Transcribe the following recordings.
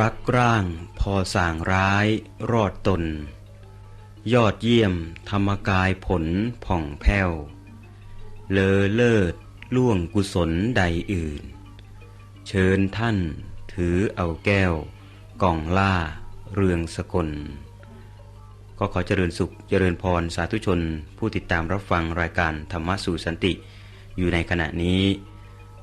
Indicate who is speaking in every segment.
Speaker 1: รักร่างพอส่างร้ายรอดตน ยอดเยี่ยมธรรมกายผลผ่องแผ้ว เลอเลิศล่วงกุศลใดอื่น เชิญท่านถือเอาแก้ว กล่องล่า เรืองสกล ก็ขอเจริญสุขเจริญพรสาธุชน ผู้ติดตามรับฟังรายการธรรมะสู่สันติ อยู่ในขณะนี้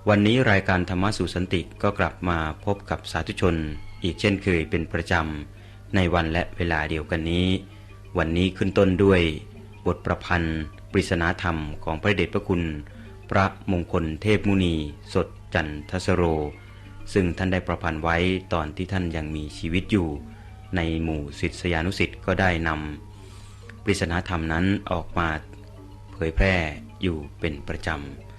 Speaker 1: วันนี้รายการธรรมะสู่สันติก็กลับมาพบกับสาธุชน อีกเช่นเคยเป็นประจำในวันและเวลาเดียวกันนี้ วันนี้ขึ้นต้นด้วย บทประพันธ์ ปริศนาธรรมของพระเดชพระคุณ พระมงคลเทพมุนี สดจันทสโร ซึ่งท่านได้ประพันธ์ไว้ตอนที่ท่านยังมีชีวิตอยู่ ในหมู่ศิษยานุศิษย์ก็ได้นำปริศนาธรรมนั้นออกมาเผยแพร่อยู่เป็นประจำ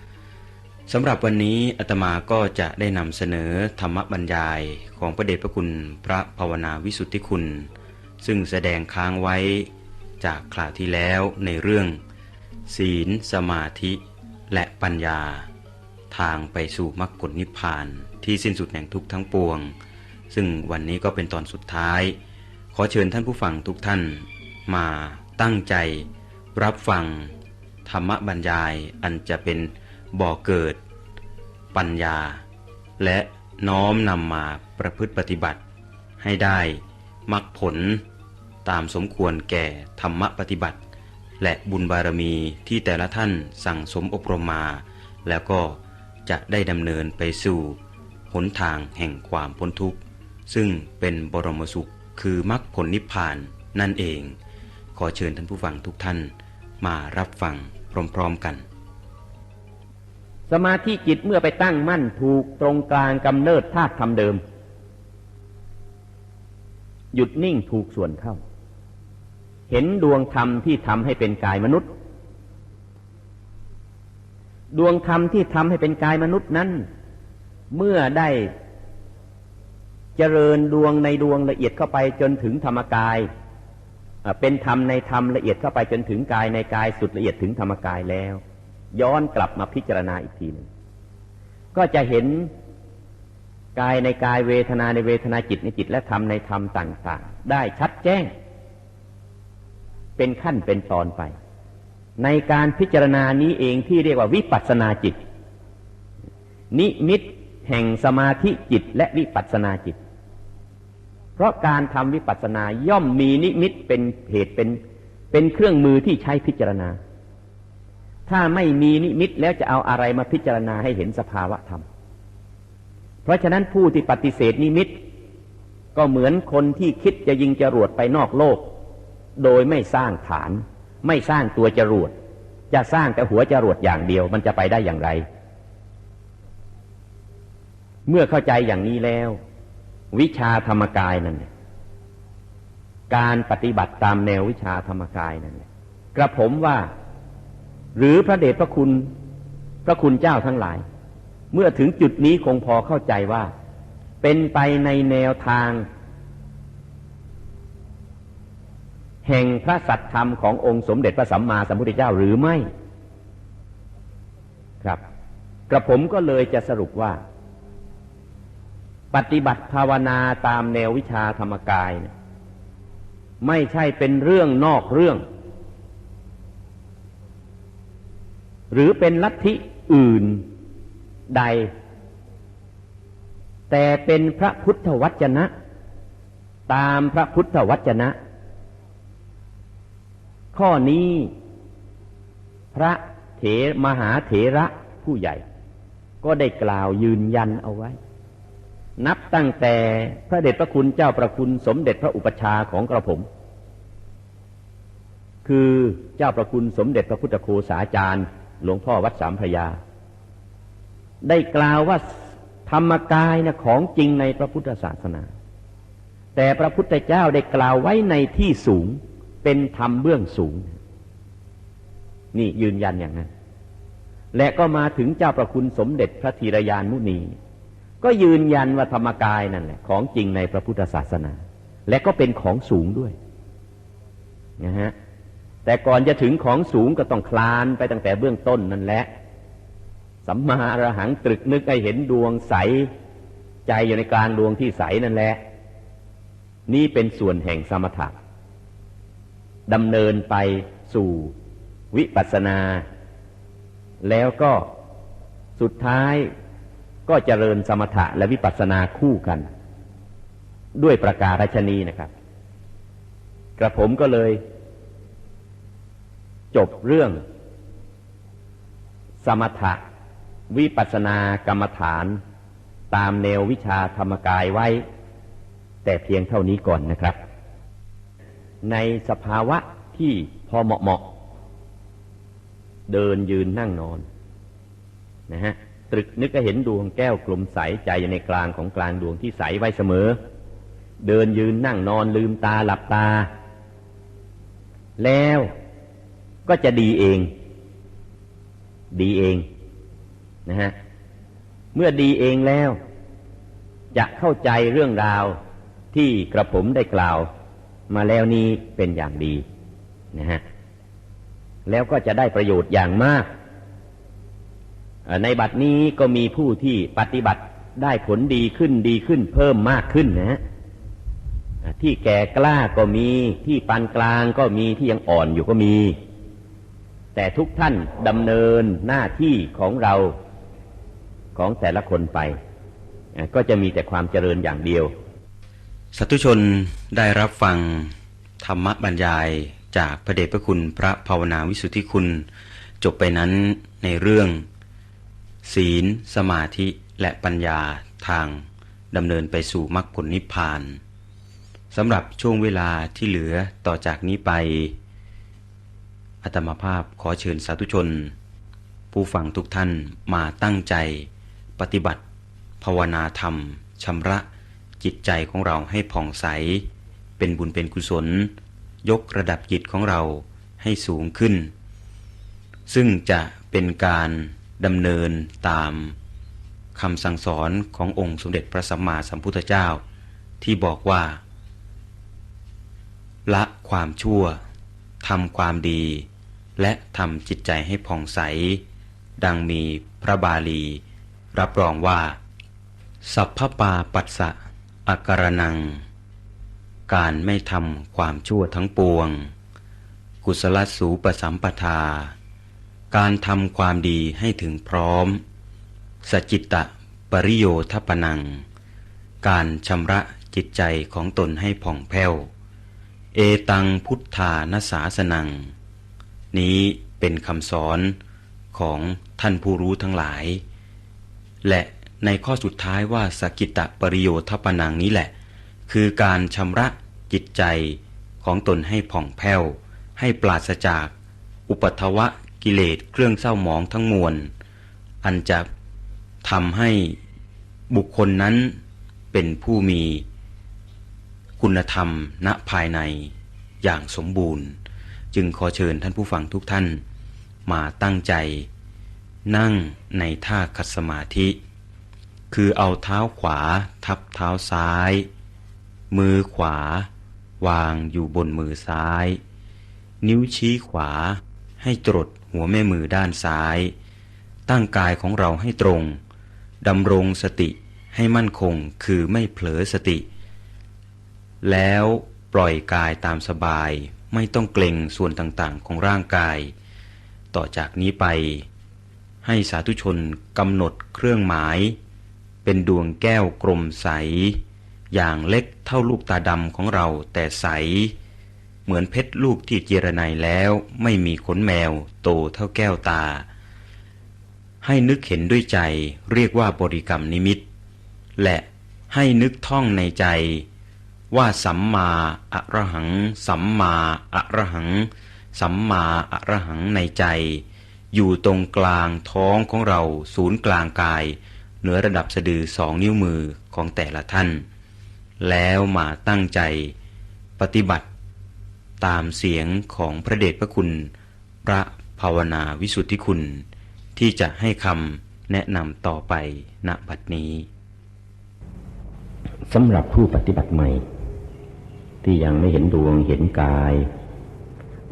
Speaker 1: สำหรับวันนี้อาตมาก็จะได้นำเสนอธรรมบรรยายของพระเดชพระคุณพระภาวนาวิสุทธิคุณ ซึ่งแสดงค้างไว้จากคราวที่แล้วในเรื่อง ศีล สมาธิ และปัญญา ทางไปสู่มรรคผลนิพพานที่สิ้นสุดแห่งทุกข์ทั้งปวง ซึ่งวันนี้ก็เป็นตอนสุดท้าย ขอเชิญท่านผู้ฟังทุกท่าน มาตั้งใจ รับฟัง ธรรมบรรยายอันจะเป็น บ่อเกิด ปัญญา และน้อมนำมาประพฤติปฏิบัติ ให้ได้มรรคผลตามสมควรแก่ธรรมปฏิบัติ และบุญบารมีที่แต่ละท่านสั่งสมอบรมมา แล้วก็จะได้ดำเนินไปสู่หนทางแห่งความพ้นทุกข์ ซึ่งเป็นบรมสุขคือมรรคผลนิพพานนั่นเอง ขอเชิญท่านผู้ฟังทุกท่านมารับฟังพร้อมๆกัน
Speaker 2: สมาธิจิตเมื่อไปตั้งมั่นถูกตรงกลางกำเนิดธาตุธรรมเดิม หยุดนิ่งถูกส่วนเข้า เห็นดวงธรรมที่ทำให้เป็นกายมนุษย์ ดวงธรรมที่ทำให้เป็นกายมนุษย์นั้น เมื่อได้เจริญดวงในดวงละเอียดเข้าไปจนถึงธรรมกายเป็นธรรมในธรรมละเอียดเข้าไปจนถึงกายในกายสุดละเอียดถึงธรรมกายแล้ว ย้อนกลับมาพิจารณาอีกทีหนึ่งก็จะเห็นกายในกายเวทนาในเวทนาจิตในจิตและธรรมในธรรมต่างๆ ได้ชัดแจ้ง เป็นขั้นเป็นตอนไป ในการพิจารณานี้เองที่เรียกว่าวิปัสนาจิต นิมิตแห่งสมาธิจิตและวิปัสสนาจิต เพราะการทำวิปัสสนาย่อมมีนิมิตเป็นเหตุเป็นเป็นเครื่องมือที่ใช้พิจารณา ถ้าไม่มีนิมิตแล้วจะเอาอะไรมาพิจารณาให้เห็นสภาวะธรรม เพราะฉะนั้นผู้ที่ปฏิเสธนิมิต ก็เหมือนคนที่คิดจะยิงจรวดไปนอกโลก โดยไม่สร้างฐาน ไม่สร้างตัวจรวด จะสร้างแต่หัวจรวดอย่างเดียวมันจะไปได้อย่างไร เมื่อเข้าใจอย่างนี้แล้ว วิชาธรรมกายนั่นการปฏิบัติตามแนววิชาธรรมกายนั่นกระผมว่า หรือพระเดชพระคุณพระคุณเจ้าทั้งหลาย เมื่อถึงจุดนี้คงพอเข้าใจว่า เป็นไปในแนวทาง แห่งพระสัตธรรมขององค์สมเด็จพระสัมมาสัมพุทธเจ้าหรือไม่ครับ กระผมก็เลยจะสรุปว่า ปฏิบัติภาวนาตามแนววิชาธรรมกายนี่ยไม่ใช่เป็นเรื่องนอกเรื่อง หรือเป็นลัทธิอื่นใด แต่เป็นพระพุทธวจนะ ตามพระพุทธวจนะ ข้อนี้พระเถรมหาเถระผู้ใหญ่ ก็ได้กล่าวยืนยันเอาไว้ นับตั้งแต่พระเดชพระคุณเจ้าประคุณสมเด็จพระอุปชาของกระผม คือเจ้าประคุณสมเด็จพระพุทธโฆษาจารย์ หลวงพ่อวัดสามพระยา ได้กล่าวว่าธรรมกายนะของจริงในพระพุทธศาสนา แต่พระพุทธเจ้าได้กล่าวไว้ในที่สูงเป็นธรรมเบื้องสูง นี่ยืนยันอย่างนั้น และก็มาถึงเจ้าประคุณสมเด็จพระธีรยานมุนี ก็ยืนยันว่าธรรมกายนั่นแหละ ของจริงในพระพุทธศาสนา และก็เป็นของสูงด้วยนะฮะ แต่ก่อนจะถึงของสูงก็ต้องคลานไปตั้งแต่เบื้องต้นนั่นแหละ สัมมาอรหังตรึกนึกให้เห็นดวงใส ใจอยู่ในกลางดวงที่ใสนั่นแหละ นี่เป็นส่วนแห่งสมถะดำเนินไปสู่วิปัสสนา แล้วก็สุดท้ายก็เจริญสมถะและวิปัสสนาคู่กัน ด้วยประการชนีนะครับ กระผมก็เลย จบเรื่อง สมถะ วิปัสสนากรรมฐาน ตามแนววิชาธรรมกายไว้ แต่เพียงเท่านี้ก่อนนะครับ ในสภาวะที่พอเหมาะเหมาะๆเดินยืนนั่งนอนนะฮะตรึกนึกก็เห็นดวงแก้วกลมใสใจอยู่ในกลางของกลางดวงที่ใสไว้เสมอ เดินยืนนั่งนอนลืมตาหลับตา แล้ว ก็จะดีเอง ดีเองนะฮะเมื่อดีเองแล้ว จะเข้าใจเรื่องราวที่กระผมได้กล่าว มาแล้วนี้เป็นอย่างดีนะฮะแล้วก็จะได้ประโยชน์อย่างมาก ในบัดนี้ก็มีผู้ที่ปฏิบัติได้ผลดีขึ้นดีขึ้นเพิ่มมากขึ้นนะฮะที่แก่กล้าก็มีที่ปานกลางก็มีที่ยังอ่อนอยู่ก็มี แต่ทุกท่านดำเนินหน้าที่ของเราของแต่ละคนไป ก็จะมีแต่ความเจริญอย่างเดียว
Speaker 1: สาธุชนได้รับฟังธรรมบรรยายจากพระเดชพระคุณพระภาวนาวิสุทธิคุณ จบไปนั้นในเรื่อง ศีล สมาธิและปัญญาทางดำเนินไปสู่มรรคผลนิพพานสำหรับช่วงเวลาที่เหลือต่อจากนี้ไป อาตมาภาพขอเชิญสาธุชน ผู้ฟังทุกท่านมาตั้งใจ ปฏิบัติ ภาวนาธรรมชำระจิตใจของเราให้ผ่องใส เป็นบุญเป็นกุศล ยกระดับจิตของเราให้สูงขึ้น ซึ่งจะเป็นการดำเนินตามคำสั่งสอนขององค์สมเด็จพระสัมมาสัมพุทธเจ้า ที่บอกว่า ละความชั่วทำความดี และทำจิตใจให้ผ่องใส ดังมีพระบาลี รับรองว่า สัพพปาปัสสะอาการนัง การไม่ทำความชั่วทั้งปวง กุศลสูปสัมปทา การทำความดีให้ถึงพร้อม สจิตตะปริโยทปนัง การชำระจิตใจของตนให้ผ่องแผ้ว เอตังพุทธานาสาสนัง นี้เป็นคำสอนของท่านผู้รู้ทั้งหลาย และในข้อสุดท้ายว่าสกิตตปริโยทปนังนี้แหละ คือการชำระจิตใจของตนให้ผ่องแผ้ว ให้ปราศจาก อุปทวะกิเลสเครื่องเศร้าหมองทั้งมวล อันจะทำให้บุคคลนั้นเป็นผู้มี คุณธรรมณภายในอย่างสมบูรณ์ จึงขอเชิญท่านผู้ฟังทุกท่าน มาตั้งใจ นั่งในท่าคัดสมาธิ คือเอาเท้าขวาทับเท้าซ้าย มือขวา วางอยู่บนมือซ้าย นิ้วชี้ขวา ให้ตรดหัวแม่มือด้านซ้าย ตั้งกายของเราให้ตรงดำรงสติให้มั่นคงคือไม่เผลอสติ แล้วปล่อยกายตามสบาย ไม่ต้องเกร็งส่วนต่างๆ ของร่างกาย ต่อจากนี้ไป ให้สาธุชนกำหนดเครื่องหมาย เป็นดวงแก้วกลมใส อย่างเล็กเท่าลูกตาดำของเราแต่ใส เหมือนเพชรลูกที่เจรไนแล้วไม่มีขนแมวโตเท่าแก้วตา ให้นึกเห็นด้วยใจเรียกว่าบริกรรมนิมิต และให้นึกท่องในใจ ว่าสัมมาอะระหัง สัมมาอะระหัง สัมมาอะระหังในใจ อยู่ตรงกลางท้องของเราศูนย์กลางกาย เหนือระดับสะดือสองนิ้วมือของแต่ละท่าน แล้วมาตั้งใจ ปฏิบัติ ตามเสียงของพระเดชพระคุณ พระภาวนาวิสุทธิคุณ ที่จะให้คำแนะนำต่อไปณบัดนี้
Speaker 2: สำหรับผู้ปฏิบัติใหม่ ที่ยังไม่เห็นดวงเห็นกาย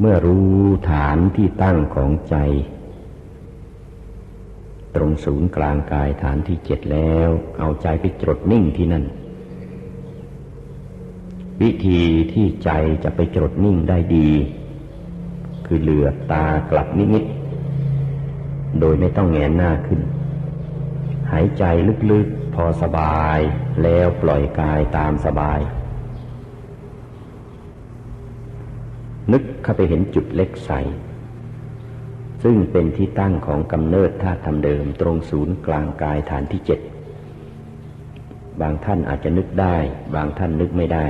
Speaker 2: เมื่อรู้ฐานที่ตั้งของใจ ตรงศูนย์กลางกายฐานที่เจ็ดแล้ว เอาใจไปจดนิ่งที่นั่น วิธีที่ใจจะไปจดนิ่งได้ดี คือเหลือบตากลับนิดๆโดยไม่ต้องแงนหน้าขึ้น หายใจลึกๆพอสบายแล้วปล่อยกายตามสบาย นึกเข้าไปเห็นจุดเล็กใส ซึ่งเป็นที่ตั้งของกำเนิดธาตุธรรมเดิมตรงศูนย์กลางกายฐานที่เจ็ดบางท่านอาจจะนึกได้ บางท่านนึกไม่ได้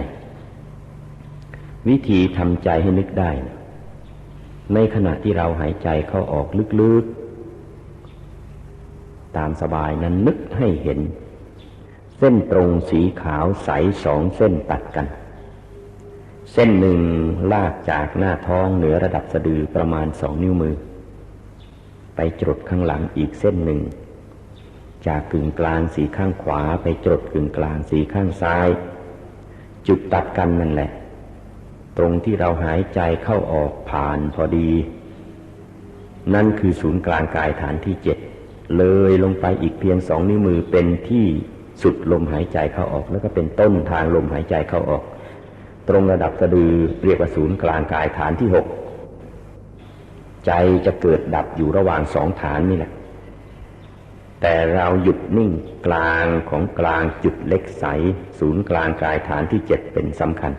Speaker 2: วิธีทำใจให้นึกได้นะในขณะที่เราหายใจเข้าออกลึกๆ ตามสบายนั้นนึกให้เห็น เส้นตรงสีขาวใสสองเส้นตัดกัน เส้นหนึ่งลากจากหน้าท้องเหนือระดับสะดือประมาณสองนิ้วมือ ไปจดข้างหลังอีกเส้นหนึ่ง จากกึ่งกลางสีข้างขวาไปจดกึ่งกลางสีข้างซ้าย จุดตัดกันนั่นแหละ ตรงที่เราหายใจเข้าออกผ่านพอดี นั่นคือศูนย์กลางกายฐานที่เจ็ดเลยลงไปอีกเพียงสองนิ้วมือเป็นที่สุดลมหายใจเข้าออก แล้วก็เป็นต้นทางลมหายใจเข้าออก ตรงระดับสะดือเรียกว่าศูนย์กลางกายฐานที่หกใจจะเกิดดับอยู่ระหว่างสองฐานนี่แหละ แต่เราหยุดนิ่งกลางของกลางจุดเล็กใส ศูนย์กลางกายฐานที่เจ็ดเป็นสำคัญ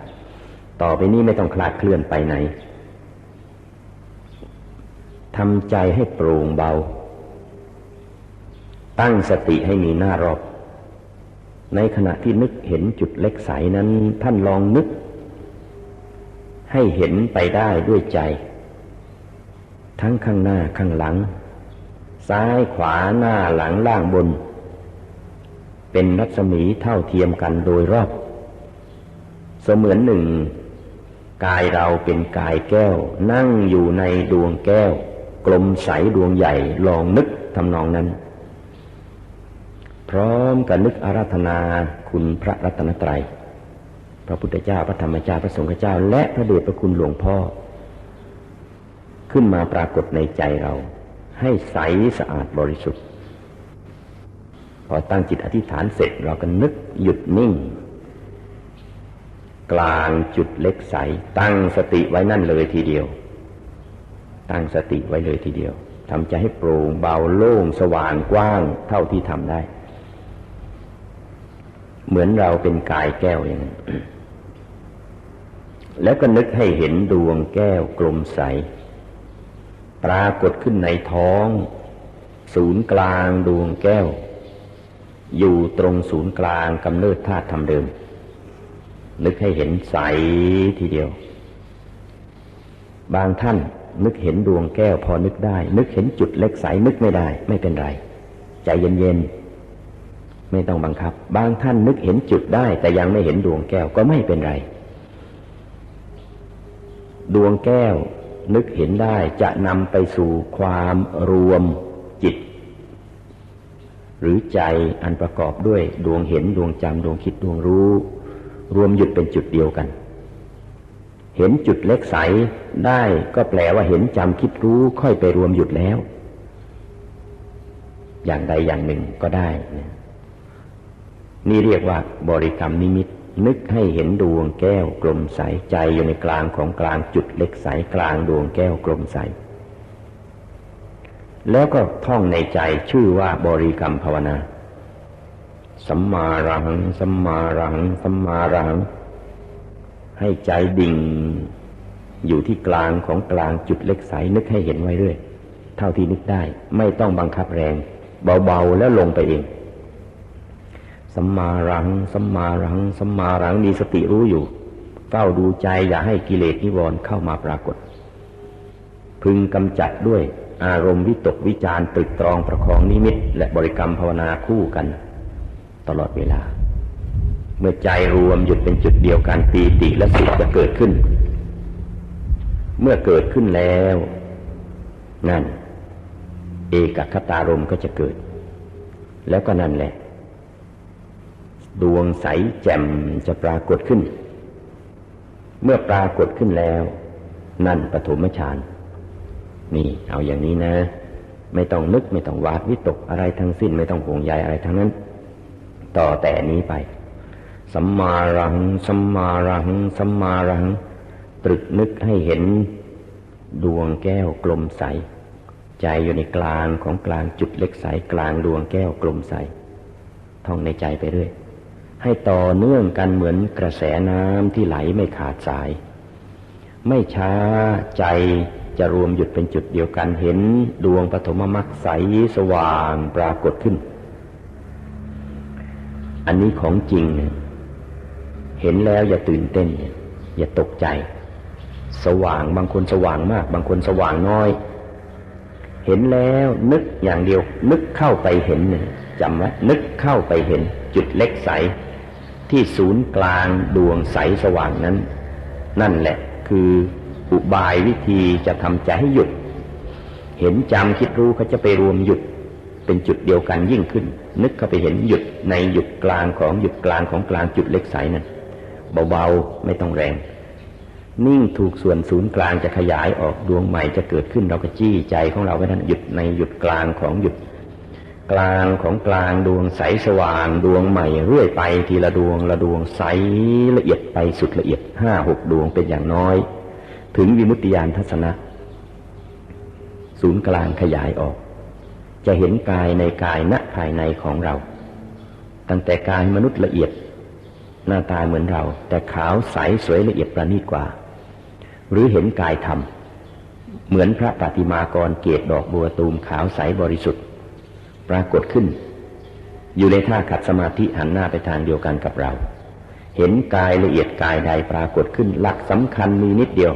Speaker 2: ต่อไปนี้ไม่ต้องคลาดเคลื่อนไปไหนทำใจให้โปร่งเบา ตั้งสติให้มีหน้ารอบ ในขณะที่นึกเห็นจุดเล็กใสนั้นท่านลองนึก ให้เห็นไปได้ด้วยใจ ทั้งข้างหน้าข้างหลัง ซ้ายขวาหน้าหลังล่างบน เป็นรัศมีเท่าเทียมกันโดยรอบ เสมือนหนึ่ง กายเราเป็นกายแก้ว นั่งอยู่ในดวงแก้ว กลมใสดวงใหญ่ลองนึกทำนองนั้น พร้อมกับนึกอาราธนาคุณพระรัตนตรัย พระพุทธเจ้าพระธรรมเจ้าพระสงฆ์เจ้า และพระเดชพระคุณหลวงพ่อ ขึ้นมาปรากฏในใจเรา ให้ใสสะอาดบริสุทธิ์ พอตั้งจิตอธิษฐานเสร็จเราก็นึกหยุดนิ่ง กลางจุดเล็กใส ตั้งสติไว้นั่นเลยทีเดียว ตั้งสติไว้เลยทีเดียวทำใจให้โปร่งเบาโล่งสว่างกว้างเท่าที่ทำได้ เหมือนเราเป็นกายแก้วอย่างนั้น แล้วก็นึกให้เห็นดวงแก้วกลมใส ปรากฏขึ้นในท้อง ศูนย์กลางดวงแก้ว อยู่ตรงศูนย์กลางกำเนิดธาตุธรรมเดิม นึกให้เห็นใสทีเดียว บางท่านนึกเห็นดวงแก้วพอนึกได้ นึกเห็นจุดเล็กใสนึกไม่ได้ ไม่เป็นไร ใจเย็นๆไม่ต้องบังคับ บางท่านนึกเห็นจุดได้ แต่ยังไม่เห็นดวงแก้วก็ไม่เป็นไร ดวงแก้วนึกเห็นได้จะนำไปสู่ความรวมจิต หรือใจอันประกอบด้วยดวงเห็นดวงจำดวงคิดดวงรู้ รวมหยุดเป็นจุดเดียวกัน เห็นจุดเล็กใสได้ก็แปลว่าเห็นจำคิดรู้ค่อยไปรวมหยุดแล้ว อย่างใดอย่างหนึ่งก็ได้นะนี่เรียกว่าบริกรรมนิมิต นึกให้เห็นดวงแก้วกลมใสใจอยู่ในกลางของกลางจุดเล็กใสกลางดวงแก้วกลมใส แล้วก็ท่องในใจชื่อว่าบริกรรมภาวนาสัมมารังสัมมารังสัมมารัง ให้ใจดิ่ง อยู่ที่กลางของกลางจุดเล็กใสนึกให้เห็นไว้เรื่อย เท่าที่นึกได้ ไม่ต้องบังคับแรง เบาๆแล้วลงไปเอง สัมมาอรัง สัมมาอรัง สัมมาอรังมีสติรู้อยู่เฝ้าดูใจอย่าให้กิเลสนิวรณ์เข้ามาปรากฏ พึงกำจัดด้วยอารมณ์วิตกวิจารตรึกตรองประคองนิมิต และบริกรรมภาวนาคู่กัน ตลอดเวลา เมื่อใจรวมหยุดเป็นจุดเดียวกันปีติและสุขจะเกิดขึ้น เมื่อเกิดขึ้นแล้ว นั่น เอกคตารมก็จะเกิด แล้วก็นั่นแหละ ดวงใสแจ่มจะปรากฏขึ้น เมื่อปรากฏขึ้นแล้ว นั่นปฐมฌานนี่เอาอย่างนี้นะ ไม่ต้องนึกไม่ต้องวาดวิตกอะไรทั้งสิ้นไม่ต้องห่วงใยอะไรทั้งนั้น ต่อแต่นี้ไป สัมมาอรัง สัมมาอรัง สัมมาอรัง ตรึกนึกให้เห็น ดวงแก้วกลมใส ใจอยู่ในกลางของกลางจุดเล็กใสกลางดวงแก้วกลมใส ท่องในใจไปเรื่อย ให้ต่อเนื่องกันเหมือนกระแสน้ำที่ไหลไม่ขาดสาย ไม่ช้าใจจะรวมหยุดเป็นจุดเดียวกันเห็นดวงปฐมมรรคใสสว่างปรากฏขึ้น อันนี้ของจริงเนี่ยเห็นแล้วอย่าตื่นเต้น อย่าตกใจ สว่างบางคนสว่างมาก บางคนสว่างน้อย เห็นแล้วนึกอย่างเดียว นึกเข้าไปเห็นจำไว้นึกเข้าไปเห็น จุดเล็กใส ที่ศูนย์กลางดวงใสสว่างนั้น นั่นแหละคืออุบายวิธีจะทำใจให้หยุด เห็นจำคิดรู้เขาจะไปรวมหยุด เป็นจุดเดียวกันยิ่งขึ้น นึกเข้าไปเห็นหยุดในหยุดกลางของหยุดกลางของกลางจุดเล็กใสนั้นเบาๆไม่ต้องแรง นิ่งถูกส่วนศูนย์กลางจะขยายออกดวงใหม่จะเกิดขึ้นเราก็จี้ใจของเราไว้นั้นหยุดในหยุดกลางของหยุด กลางของกลางดวงใสสว่างดวงใหม่เรื่อยไปทีละดวงละดวงใสละเอียดไปสุดละเอียดห้าหกดวงเป็นอย่างน้อย ถึงวิมุตติยานทัศนะ ศูนย์กลางขยายออก จะเห็นกายในกายณภายในของเรา ตั้งแต่กายมนุษย์ละเอียด หน้าตาเหมือนเรา แต่ขาวใสสวยละเอียดประณีตกว่า หรือเห็นกายธรรมเหมือนพระปฏิมากรเกตดอกบัวตูมขาวใสบริสุทธิ์ ปรากฏขึ้น อยู่ในท่าขัดสมาธิหันหน้าไปทางเดียวกันกับเรา เห็นกายละเอียดกายใดปรากฏขึ้น หลักสำคัญมีนิดเดียว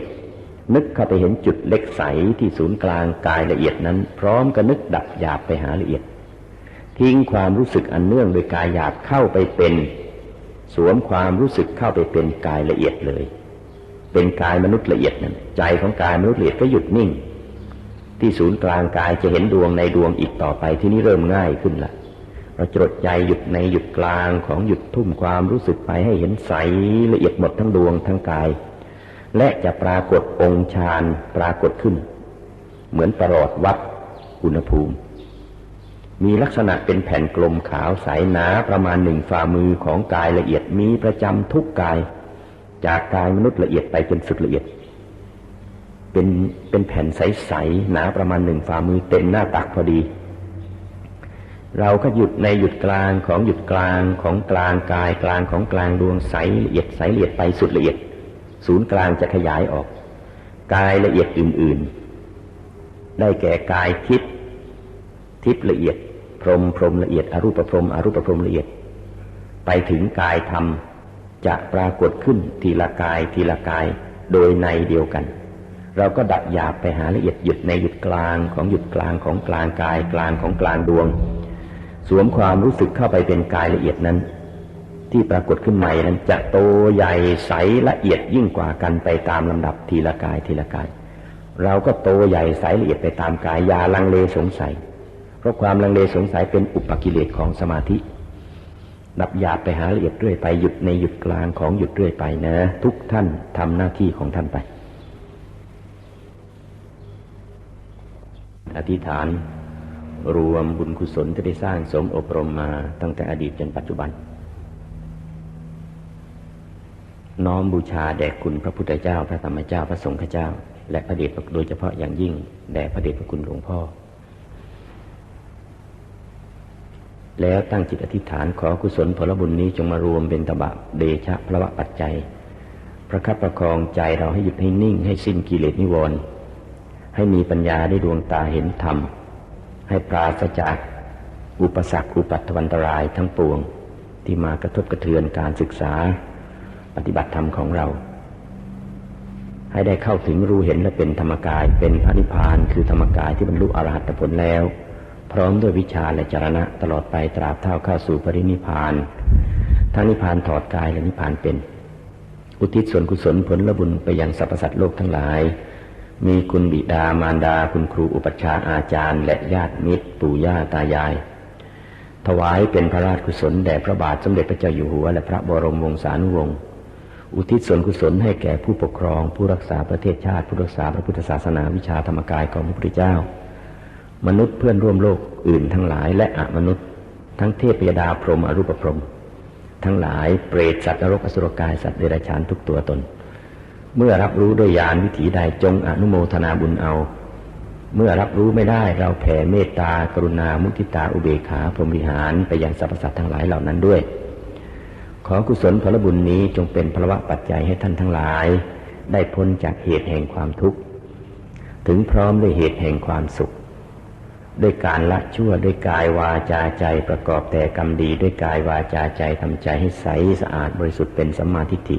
Speaker 2: นึกเข้าไปเห็นจุดเล็กใสที่ศูนย์กลางกายละเอียดนั้น พร้อมกับนึกดับหยาบไปหาละเอียด ทิ้งความรู้สึกอันเนื่องโดยกายหยาบเข้าไปเป็น สวมความรู้สึกเข้าไปเป็นกายละเอียดเลย เป็นกายมนุษย์ละเอียดนั้นใจของกายมนุษย์ละเอียดก็หยุดนิ่ง ที่ศูนย์กลางกายจะเห็นดวงในดวงอีกต่อไปที่นี้เริ่มง่ายขึ้นละเราจดใจหยุดในหยุดกลางของหยุดทุ่มความรู้สึกไปให้เห็นใสละเอียดหมดทั้งดวงทั้งกาย และจะปรากฏองค์ฌานปรากฏขึ้น เหมือนประหลอดวัดอุณหภูมิ มีลักษณะเป็นแผ่นกลมขาวใสหนาประมาณหนึ่งฝ่ามือของกายละเอียดมีประจำทุกกาย จากกายมนุษย์ละเอียดไปจนสุดละเอียด เป็นเป็นแผ่นใสๆหนาประมาณหนึ่งฝ่ามือเต็มหน้าตักพอดี เราก็หยุดในหยุดกลางของหยุดกลางของกลางกายกลางของกลางดวงใสละเอียดใสละเอียดไปสุดละเอียด ศูนย์กลางจะขยายออก กายละเอียดอื่น ๆ ได้แก่กายทิพย์ทิพย์ละเอียด พรหมพรหมละเอียดอรูปพรหมอรูปพรหมละเอียด ไปถึงกายธรรมจะปรากฏขึ้นทีละกายทีละกายโดยในเดียวกัน เราก็ดับหยาบไปหาละเอียดหยุดในหยุดกลางของหยุดกลางของกลางกายกลางของกลางดวง สวมความรู้สึกเข้าไปเป็นกายละเอียดนั้น ที่ปรากฏขึ้นใหม่นั้นจะโตใหญ่ใสละเอียดยิ่งกว่ากันไปตามลำดับทีละกายทีละกาย เราก็โตใหญ่ใสละเอียดไปตามกายอยาลังเลสงสัย เพราะความลังเลสงสัยเป็นอุปกิเลสของสมาธิดับหยาบไปหาละเอียดเรื่อยไปหยุดในหยุดกลางของหยุดเรื่อยไปนะ ทุกท่านทำหน้าที่ของท่านไป อธิษฐาน รวมบุญกุศลที่ได้สร้างสมอบรมมาตั้งแต่อดีตจนปัจจุบัน น้อมบูชาแด่คุณพระพุทธเจ้า พระธรรมเจ้าพระสงฆ์เจ้า และพระเดชโดยเฉพาะอย่างยิ่ง แด่พระเดชพระคุณหลวงพ่อ แล้วตั้งจิตอธิษฐานขอกุศลผลบุญนี้จงมารวมเป็นตบะเดชะพระวะปัจจัยประคับประคองใจเราให้หยุดให้นิ่งให้สิ้นกิเลสนิวรณ์ ให้มีปัญญาได้ดวงตาเห็นธรรม ให้ปราศจากอุปสรรคอุปัตวันตรายทั้งปวงที่มากระทบกระเทือนการศึกษาปฏิบัติธรรมของเรา ให้ได้เข้าถึงรู้เห็นและเป็นธรรมกาย เป็นพระนิพพานคือธรรมกายที่บรรลุอรหัตผลแล้ว พร้อมด้วยวิชาและจรณะตลอดไปตราบเท่าเข้าสู่ปรินิพพานทั้งนิพพานถอดกายและนิพพานเป็น อุทิศส่วนกุศลผลละบุญไปยังสรรพสัตว์โลกทั้งหลาย มีคุณบิดามารดาคุณครูอุปชาย์อาจารย์ และญาติมิตร ปู่ย่าตายาย ถวายเป็นพระราชกุศลแด่พระบาทสมเด็จพระเจ้าอยู่หัว และพระบรมวงศานุวงศ์อุทิศส่วนกุศลให้แก่ผู้ปกครอง ผู้รักษาประเทศชาติ ผู้รักษาพระพุทธศาสนาวิชาธรรมกายของพระพุทธเจ้า มนุษย์เพื่อนร่วมโลกอื่นทั้งหลายและอมนุษย์ ทั้งเทพยดาพรหมอรูปพรหมทั้งหลายเปรตสัตว์นรกอสุรกายสัตว์เดรัจฉานทุกตัวตน เมื่อรับรู้ด้วยญาณวิถีใดจงอนุโมทนาบุญเอา เมื่อรับรู้ไม่ได้เราแผ่เมตตากรุณามุทิตาอุเบกขาพรหมวิหารไปยังสรรพสัตว์ทั้งหลายเหล่านั้นด้วย ขอกุศลผลบุญนี้จงเป็นพลวะปัจจัยให้ท่านทั้งหลาย ได้พ้นจากเหตุแห่งความทุกข์ถึงพร้อมด้วยเหตุแห่งความสุข ด้วยการละชั่วด้วยกายวาจาใจประกอบแต่กรรมดีด้วยกายวาจาใจทำใจให้ใสสะอาดบริสุทธิ์เป็นสัมมาทิฏฐิ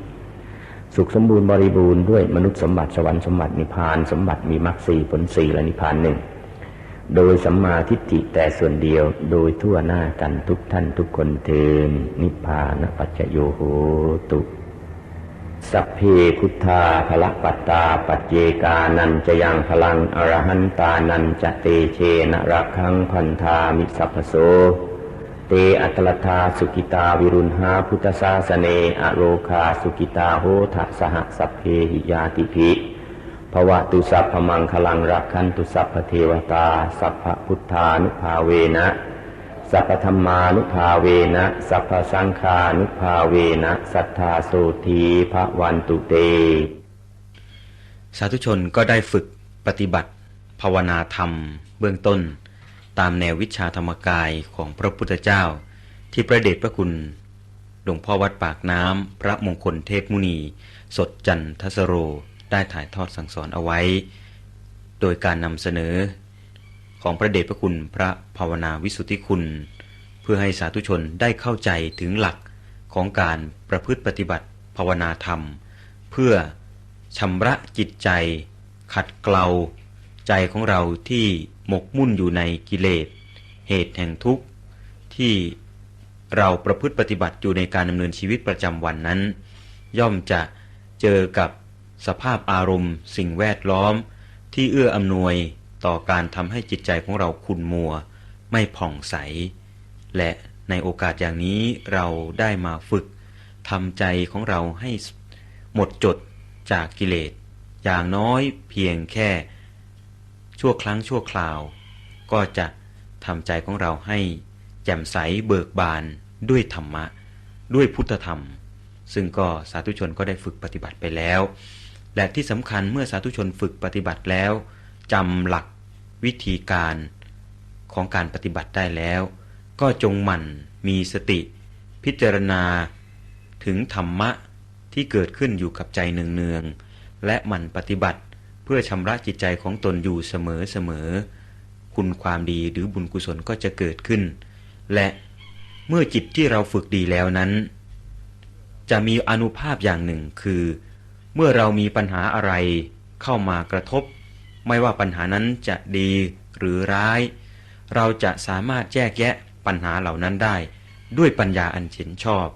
Speaker 2: สุขสมบูรณ์บริบูรณ์ด้วยมนุษย์สมบัติสวรรค์สมบัตินิพพานสมบัติมีมรรคสี่ผลสี่และนิพพานหนึ่งโดยสัมมาทิฏฐิแต่ส่วนเดียวโดยทั่วหน้ากันทุกท่านทุกคนเทินนิพพานปัจจโยโหตุสัพเพพุทธาภละปัตตาปัจเจกานันจะยังพลังอรหันตานันจะเตเชนะรักขังพันธามิสัพพโส เตอัตลทาสุกิตาวิรุณหาพุทธศาสเนอโรคาสุกิตาโหทะสหสัพเพหิยาติภิภวะตุสัพพมังคลังรักขันตุสัพพเทวตา สัพพพุทธานุภาเวนะ สัพพธรรมานุภาเวนะ สัพพสังฆานุภาเวนะ สัทธาโสธีพระวันตุเต
Speaker 1: สาธุชนก็ได้ฝึกปฏิบัติ ภาวนาธรรม เบื้องต้น ตามแนววิชาธรรมกายของพระพุทธเจ้า ที่พระเดชพระคุณหลวงพ่อวัดปากน้ำพระมงคลเทพมุนี สดจันทสโรได้ถ่ายทอดสั่งสอนเอาไว้ โดยการนำเสนอ ของพระเดชพระคุณพระภาวนาวิสุทธิคุณ เพื่อให้สาธุชนได้เข้าใจถึงหลักของการประพฤติปฏิบัติภาวนาธรรม เพื่อชำระจิตใจ ขัดเกลาใจของเราที่ หมกมุ่นอยู่ในกิเลส เหตุแห่งทุกข์ ที่เราประพฤติปฏิบัติอยู่ในการดำเนินชีวิตประจำวันนั้น ย่อมจะเจอกับสภาพอารมณ์ สิ่งแวดล้อม ที่เอื้ออำนวยต่อการทำให้จิตใจของเราขุ่นมัว ไม่ผ่องใส และในโอกาสอย่างนี้เราได้มาฝึกทำใจของเราให้หมดจดจากกิเลส อย่างน้อยเพียงแค่ ชั่วครั้งชั่วคราว ก็จะทำใจของเราให้แจ่มใสเบิกบานด้วยธรรมะ ด้วยพุทธธรรม ซึ่งก็สาธุชนก็ได้ฝึกปฏิบัติไปแล้ว และที่สำคัญเมื่อสาธุชนฝึกปฏิบัติแล้วจำหลักวิธีการของการปฏิบัติได้แล้ว ก็จงหมั่นมีสติ พิจารณา ถึงธรรมะที่เกิดขึ้นอยู่กับใจเนืองๆและหมั่นปฏิบัติ พื่อชำระจิตใจของตนอยู่เสมอๆคุณความดีหรือบุญกุศลก็จะเกิดขึ้น และเมื่อจิตที่เราฝึกดีแล้วนั้น จะมีอนุภาพอย่างหนึ่งคือ เมื่อเรามีปัญหาอะไรเข้ามากระทบ ไม่ว่าปัญหานั้นจะดีหรือร้าย เราจะสามารถแยกแยะปัญหาเหล่านั้นได้ ด้วยปัญญาอันเห็นชอบ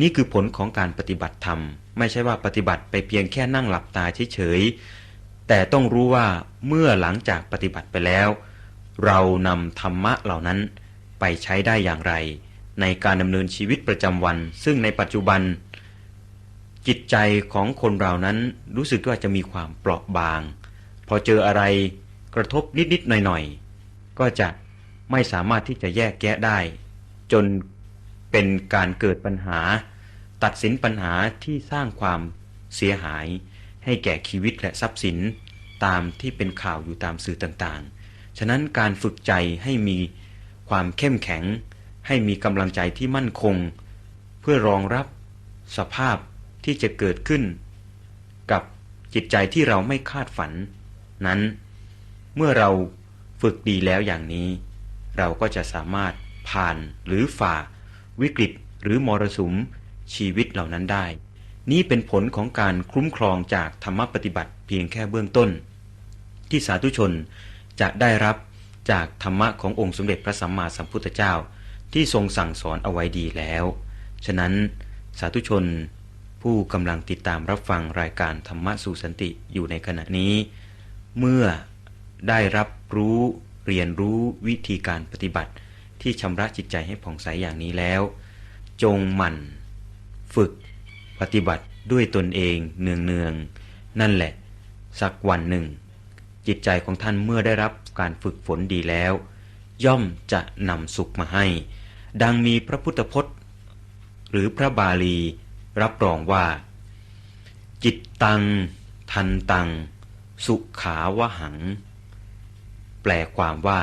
Speaker 1: นี่คือผลของการปฏิบัติธรรม ไม่ใช่ว่าปฏิบัติไปเพียงแค่นั่งหลับตาเฉยๆ แต่ต้องรู้ว่าเมื่อหลังจากปฏิบัติไปแล้ว เรานำธรรมะเหล่านั้นไปใช้ได้อย่างไร ในการดำเนินชีวิตประจำวัน ซึ่งในปัจจุบัน จิตใจของคนเรานั้นรู้สึกว่าจะมีความเปราะบาง พอเจออะไรกระทบนิดๆหน่อยๆ ก็จะไม่สามารถที่จะแยกแยะได้ จนเป็นการเกิดปัญหา ตัดสินปัญหาที่สร้างความเสียหาย ให้แก่ชีวิตและทรัพย์สิน ตามที่เป็นข่าวอยู่ตามสื่อต่างๆ ฉะนั้นการฝึกใจให้มีความเข้มแข็ง ให้มีกำลังใจที่มั่นคง เพื่อรองรับสภาพที่จะเกิดขึ้น กับจิตใจที่เราไม่คาดฝัน นั้น เมื่อเราฝึกดีแล้วอย่างนี้ เราก็จะสามารถผ่านหรือฝ่าวิกฤตหรือมรสุมชีวิตเหล่านั้นได้ นี่เป็นผลของการคุ้มครองจากธรรมปฏิบัติเพียงแค่เบื้องต้น ที่สาธุชนจะได้รับจากธรรมะขององค์สมเด็จพระสัมมาสัมพุทธเจ้า ที่ทรงสั่งสอนเอาไว้ดีแล้ว ฉะนั้นสาธุชน ผู้กำลังติดตามรับฟังรายการธรรมะสู่สันติอยู่ในขณะนี้ เมื่อได้รับรู้เรียนรู้วิธีการปฏิบัติที่ชำระจิตใจให้ผ่องใสอย่างนี้แล้ว จงหมั่น ฝึก ปฏิบัติด้วยตนเองเนืองๆนั่นแหละ สักวันหนึ่ง จิตใจของท่านเมื่อได้รับการฝึกฝนดีแล้ว ย่อมจะนำสุขมาให้ ดังมีพระพุทธพจน์ หรือพระบาลีรับรองว่า จิตตัง ทันตัง สุขาวหัง แปลความว่า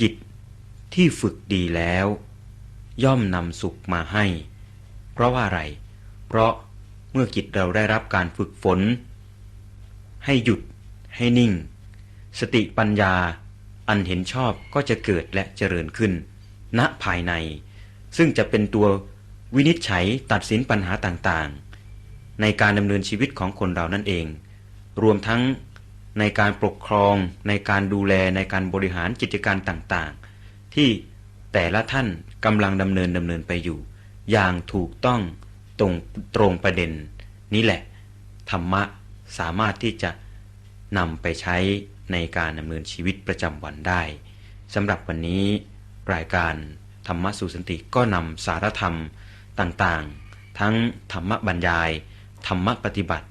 Speaker 1: จิตที่ฝึกดีแล้ว ย่อมนำสุขมาให้ เพราะว่าอะไรเพราะเมื่อจิตเราได้รับการฝึกฝน ให้หยุด ให้นิ่ง สติปัญญา อันเห็นชอบก็จะเกิดและเจริญขึ้น ณภายใน ซึ่งจะเป็นตัววินิจฉัยตัดสินปัญหาต่างๆ ในการดำเนินชีวิตของคนเรานั่นเอง รวมทั้งในการปกครอง ในการดูแลในการบริหารกิจการต่างๆ ที่แต่ละท่านกำลังดำเนินดำเนินไปอยู่ อย่างถูกต้อง ตรงตรงประเด็น นี้แหละ ธรรมะสามารถที่จะนำไปใช้ในการดำเนินชีวิตประจำวันได้สำหรับวันนี้ รายการธรรมะสู่สันติก็นำสารธรรมต่างๆ ทั้งธรรมะบรรยาย ธรรมะปฏิบัติ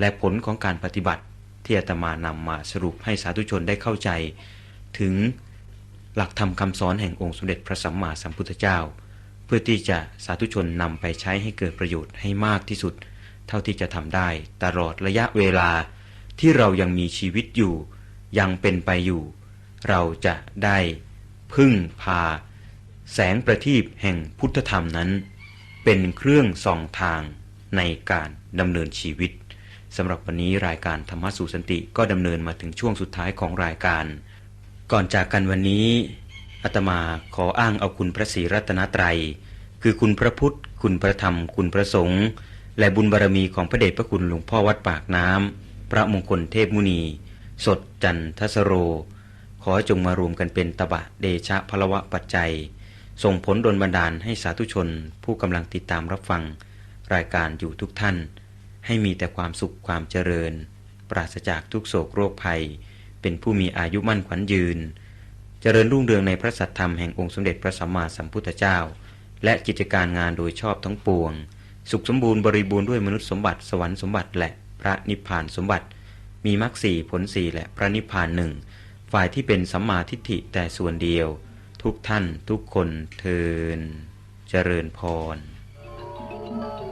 Speaker 1: และผลของการปฏิบัติ ที่อาตมานำมาสรุปให้สาธุชนได้เข้าใจ ถึงหลักธรรมคำสอนแห่งองค์สมเด็จพระสัมมาสัมพุทธเจ้า เพื่อที่จะสาธุชนนำไปใช้ให้เกิดประโยชน์ให้มากที่สุด เท่าที่จะทำได้ตลอดระยะเวลาที่เรายังมีชีวิตอยู่ ยังเป็นไปอยู่ เราจะได้พึ่งพา แสงประทีปแห่งพุทธธรรมนั้น เป็นเครื่องส่องทางในการดำเนินชีวิตสำหรับวันนี้รายการธรรมะสู่สันติก็ดำเนินมาถึงช่วงสุดท้ายของรายการ ก่อนจากกันวันนี้ อาตมาขออ้างเอาคุณพระศรีรัตนตรัย คือคุณพระพุทธ คุณพระธรรม คุณพระสงฆ์และบุญบารรมีของพระเดชพระคุณหลวงพ่อวัดปากน้ำพระมงคลเทพมุนี สดจันทสโร ขอจงมารวมกันเป็นตบะเดชะพลวะปัจจัย ส่งผลดลบันดาลให้สาธุชน ผู้กำลังติดตามรับฟัง รายการอยู่ทุกท่าน ให้มีแต่ความสุขความเจริญ ปราศจากทุกโศกโรคภัย เป็นผู้มีอายุมั่นขวัญยืน เจริญรุ่งเรืองในพระสัทธรรมแห่งองค์สมเด็จพระสัมมาสัมพุทธเจ้า และกิจการงานโดยชอบทั้งปวง สุขสมบูรณ์บริบูรณ์ด้วยมนุษย์สมบัติสวรรค์สมบัติและพระนิพพานสมบัติ มีมรรคสี่ผลสี่และพระนิพพานหนึ่งฝ่ายที่เป็นสัมมาทิฏฐิแต่ส่วนเดียว ทุกท่านทุกคนเทินเจริญพร
Speaker 3: Thank